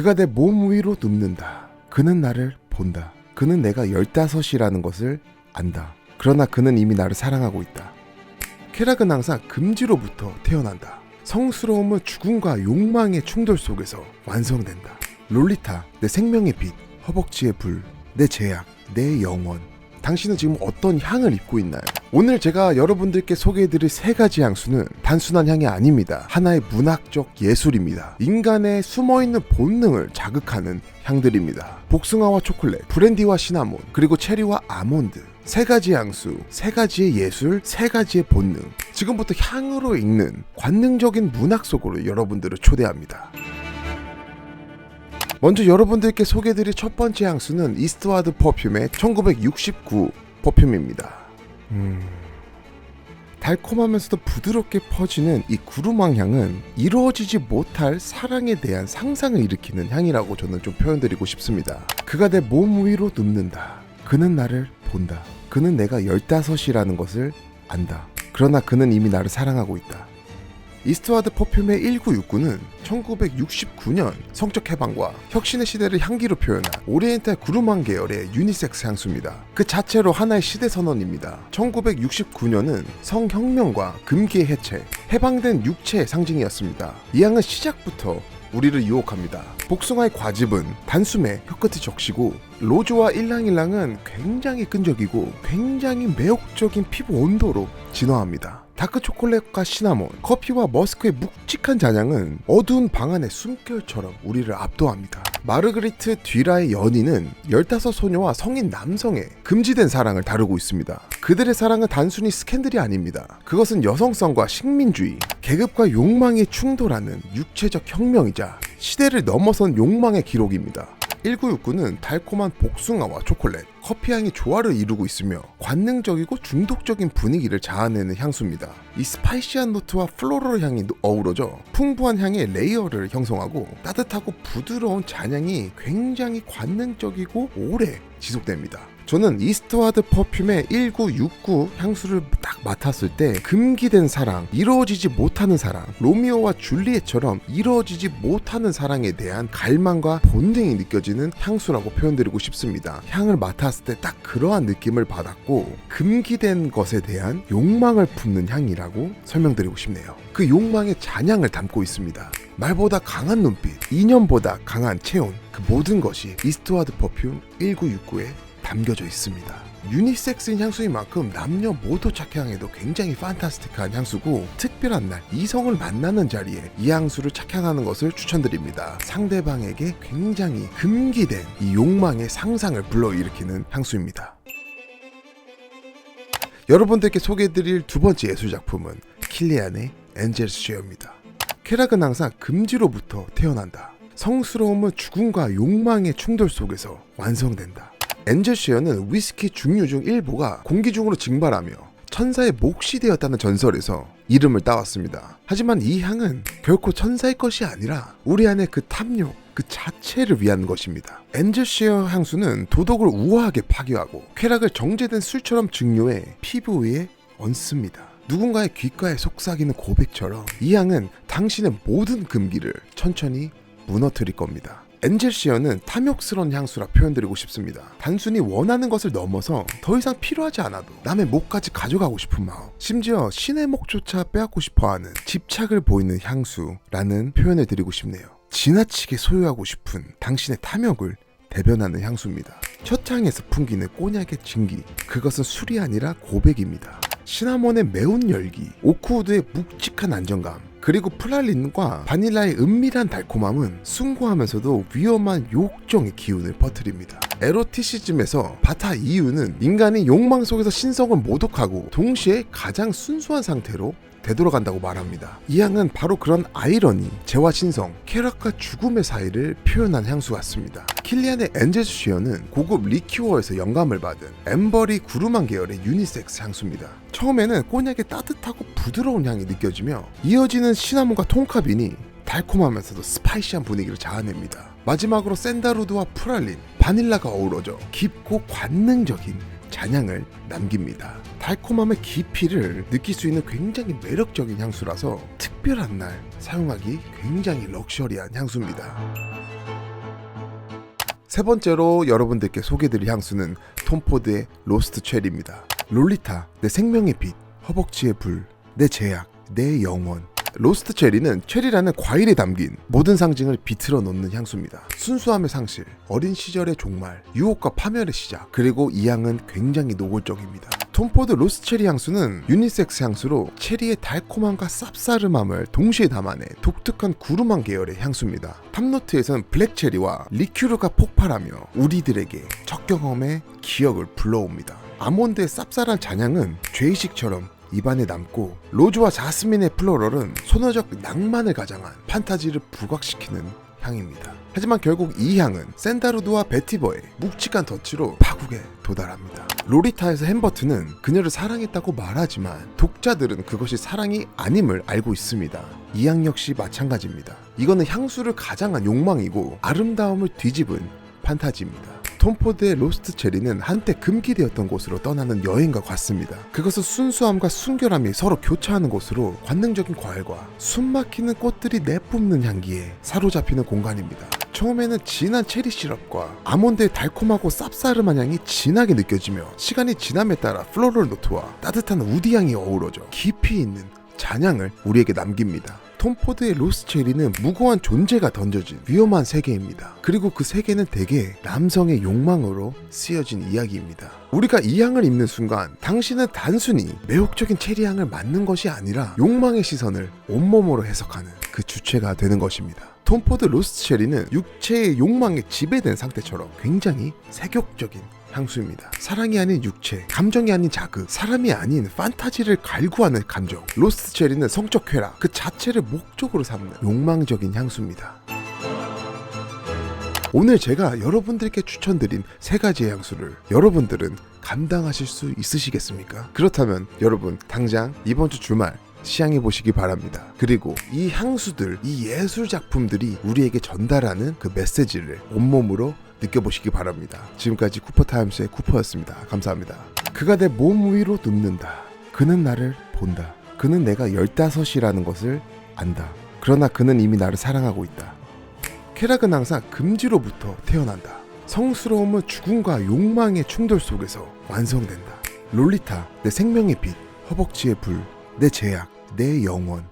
그가 내 몸 위로 눕는다. 그는 나를 본다. 그는 내가 열다섯이라는 것을 안다. 그러나 그는 이미 나를 사랑하고 있다. 쾌락은 항상 금지로부터 태어난다. 성스러움은 죽음과 욕망의 충돌 속에서 완성된다. 롤리타, 내 생명의 빛, 허벅지의 불, 내 제약, 내 영원. 당신은 지금 어떤 향을 입고 있나요? 오늘 제가 여러분들께 소개해드릴 세 가지 향수는 단순한 향이 아닙니다. 하나의 문학적 예술입니다. 인간의 숨어있는 본능을 자극하는 향들입니다. 복숭아와 초콜릿, 브랜디와 시나몬, 그리고 체리와 아몬드. 세 가지 향수, 세 가지의 예술, 세 가지의 본능. 지금부터 향으로 읽는 관능적인 문학 속으로 여러분들을 초대합니다. 먼저 여러분들께 소개해드릴 첫 번째 향수는 이스트와드 퍼퓸의 1969 퍼퓸입니다. 음... 달콤하면서도 부드럽게 퍼지는 이 구루망 향은 이루어지지 못할 사랑에 대한 상상을 일으키는 향이라고 저는 좀 표현드리고 싶습니다. 그가 내 몸 위로 눕는다. 그는 나를 본다. 그는 내가 열다섯이라는 것을 안다. 그러나 그는 이미 나를 사랑하고 있다. 이스트와드 퍼퓸의 1969는 1969년 성적 해방과 혁신의 시대를 향기로 표현한 오리엔탈 구루망 계열의 유니섹스 향수입니다. 그 자체로 하나의 시대 선언입니다. 1969년은 성혁명과 금기의 해체, 해방된 육체의 상징이었습니다. 이 향은 시작부터 우리를 유혹합니다. 복숭아의 과즙은 단숨에 혀끝이 적시고 로즈와 일랑일랑은 굉장히 끈적이고 굉장히 매혹적인 피부 온도로 진화합니다. 다크 초콜릿과 시나몬, 커피와 머스크의 묵직한 잔향은 어두운 방 안의 숨결처럼 우리를 압도합니다. 마르그리트 뒤라의 연인은 15 소녀와 성인 남성의 금지된 사랑을 다루고 있습니다. 그들의 사랑은 단순히 스캔들이 아닙니다. 그것은 여성성과 식민주의, 계급과 욕망이 충돌하는 육체적 혁명이자 시대를 넘어선 욕망의 기록입니다. 1969는 달콤한 복숭아와 초콜릿, 커피향이 조화를 이루고 있으며 관능적이고 중독적인 분위기를 자아내는 향수입니다. 이 스파이시한 노트와 플로럴 향이 어우러져 풍부한 향의 레이어를 형성하고 따뜻하고 부드러운 잔향이 굉장히 관능적이고 오래 지속됩니다. 저는 이스트와드 퍼퓸의 1969 향수를 딱 맡았을 때 금기된 사랑, 이루어지지 못하는 사랑, 로미오와 줄리엣처럼 이루어지지 못하는 사랑에 대한 갈망과 본능이 느껴지는 향수라고 표현드리고 싶습니다. 향을 맡았을 때 딱 그러한 느낌을 받았고 금기된 것에 대한 욕망을 품는 향이라고 설명드리고 싶네요. 그 욕망의 잔향을 담고 있습니다. 말보다 강한 눈빛, 인연보다 강한 체온, 그 모든 것이 이스트와드 퍼퓸 1969에 담겨져 있습니다. 유니섹스인 향수인 만큼 남녀 모두 착향해도 굉장히 판타스틱한 향수고 특별한 날 이성을 만나는 자리에 이 향수를 착향하는 것을 추천드립니다. 상대방에게 굉장히 금기된 이 욕망의 상상을 불러일으키는 향수입니다. 여러분들께 소개해드릴 두 번째 예술 작품은 킬리안의 엔젤스 쉐어입니다. 쾌락은 항상 금지로부터 태어난다. 성스러움은 죽음과 욕망의 충돌 속에서 완성된다. 엔젤 쉐어는 위스키 중류 중 일부가 공기 중으로 증발하며 천사의 몫이 되었다는 전설에서 이름을 따왔습니다. 하지만 이 향은 결코 천사의 것이 아니라 우리 안의 그 탐욕, 그 자체를 위한 것입니다. 엔젤 쉐어 향수는 도덕을 우아하게 파괴하고 쾌락을 정제된 술처럼 증류해 피부 위에 얹습니다. 누군가의 귓가에 속삭이는 고백처럼 이 향은 당신의 모든 금기를 천천히 무너뜨릴 겁니다. 엔젤시어는 탐욕스러운 향수라 표현드리고 싶습니다. 단순히 원하는 것을 넘어서 더 이상 필요하지 않아도 남의 목까지 가져가고 싶은 마음, 심지어 신의 목조차 빼앗고 싶어하는 집착을 보이는 향수라는 표현을 드리고 싶네요. 지나치게 소유하고 싶은 당신의 탐욕을 대변하는 향수입니다. 첫 향에서 풍기는 꼬냑의 증기, 그것은 술이 아니라 고백입니다. 시나몬의 매운 열기, 오크우드의 묵직한 안정감, 그리고 플랄린과 바닐라의 은밀한 달콤함은 숭고하면서도 위험한 욕정의 기운을 퍼뜨립니다. 에로티시즘에서 바타 이유는 인간이 욕망 속에서 신성을 모독하고 동시에 가장 순수한 상태로 되돌아간다고 말합니다. 이 향은 바로 그런 아이러니, 재와 신성, 쾌락과 죽음의 사이를 표현한 향수 같습니다. 킬리안의 엔젤스 쉬어는 고급 리큐어에서 영감을 받은 엠버리 구루만 계열의 유니섹스 향수입니다. 처음에는 꼬냑의 따뜻하고 부드러운 향이 느껴지며 이어지는 시나몬과 통카빈이 달콤하면서도 스파이시한 분위기를 자아냅니다. 마지막으로 샌다루드와 프랄린, 바닐라가 어우러져 깊고 관능적인 잔향을 남깁니다. 달콤함의 깊이를 느낄 수 있는 굉장히 매력적인 향수라서 특별한 날 사용하기 굉장히 럭셔리한 향수입니다. 세 번째로 여러분들께 소개드릴 향수는 톰포드의 로스트 체리입니다. 롤리타, 내 생명의 빛, 허벅지의 불, 내 제약, 내 영원. 로스트 체리는 체리라는 과일에 담긴 모든 상징을 비틀어 놓는 향수입니다. 순수함의 상실, 어린 시절의 종말, 유혹과 파멸의 시작, 그리고 이 향은 굉장히 노골적입니다. 톰포드 로스트 체리 향수는 유니섹스 향수로 체리의 달콤함과 쌉싸름함을 동시에 담아낸 독특한 구루망 계열의 향수입니다. 탑노트에서는 블랙 체리와 리큐르가 폭발하며 우리들에게 첫 경험의 기억을 불러옵니다. 아몬드의 쌉쌀한 잔향은 죄의식처럼 입안에 남고 로즈와 자스민의 플로럴은 소녀적 낭만을 가장한 판타지를 부각시키는 향입니다. 하지만 결국 이 향은 샌다루드와 베티버의 묵직한 터치로 파국에 도달합니다. 로리타에서 햄버트는 그녀를 사랑했다고 말하지만 독자들은 그것이 사랑이 아님을 알고 있습니다. 이 향 역시 마찬가지입니다. 이거는 향수를 가장한 욕망이고 아름다움을 뒤집은 판타지입니다. 톰포드의 로스트 체리는 한때 금기되었던 곳으로 떠나는 여행과 같습니다. 그것은 순수함과 순결함이 서로 교차하는 곳으로 관능적인 과일과 숨막히는 꽃들이 내뿜는 향기에 사로잡히는 공간입니다. 처음에는 진한 체리 시럽과 아몬드의 달콤하고 쌉싸름한 향이 진하게 느껴지며 시간이 지남에 따라 플로럴 노트와 따뜻한 우디 향이 어우러져 깊이 있는 잔향을 우리에게 남깁니다. 톰 포드의 로스 체리는 무고한 존재가 던져진 위험한 세계입니다. 그리고 그 세계는 대개 남성의 욕망으로 쓰여진 이야기입니다. 우리가 이 향을 입는 순간 당신은 단순히 매혹적인 체리 향을 맡는 것이 아니라 욕망의 시선을 온몸으로 해석하는 그 주체가 되는 것입니다. 톰 포드 로스트 체리는 육체의 욕망에 지배된 상태처럼 굉장히 세격적인 향수입니다. 사랑이 아닌 육체, 감정이 아닌 자극, 사람이 아닌 판타지를 갈구하는 감정. 로스트 체리는 성적 쾌락 그 자체를 목적으로 삼는 욕망적인 향수입니다. 오늘 제가 여러분들께 추천드린 세 가지의 향수를 여러분들은 감당하실 수 있으시겠습니까? 그렇다면 여러분 당장 이번 주 주말 시향해 보시기 바랍니다. 그리고 이 향수들, 이 예술 작품들이 우리에게 전달하는 그 메시지를 온몸으로 느껴보시기 바랍니다. 지금까지 쿠퍼타임스의 쿠퍼였습니다. 감사합니다. 그가 내 몸 위로 눕는다. 그는 나를 본다. 그는 내가 열다섯이라는 것을 안다. 그러나 그는 이미 나를 사랑하고 있다. 쾌락은 항상 금지로부터 태어난다. 성스러움은 죽음과 욕망의 충돌 속에서 완성된다. 롤리타, 내 생명의 빛, 허벅지의 불, 내 제약, 내 영원.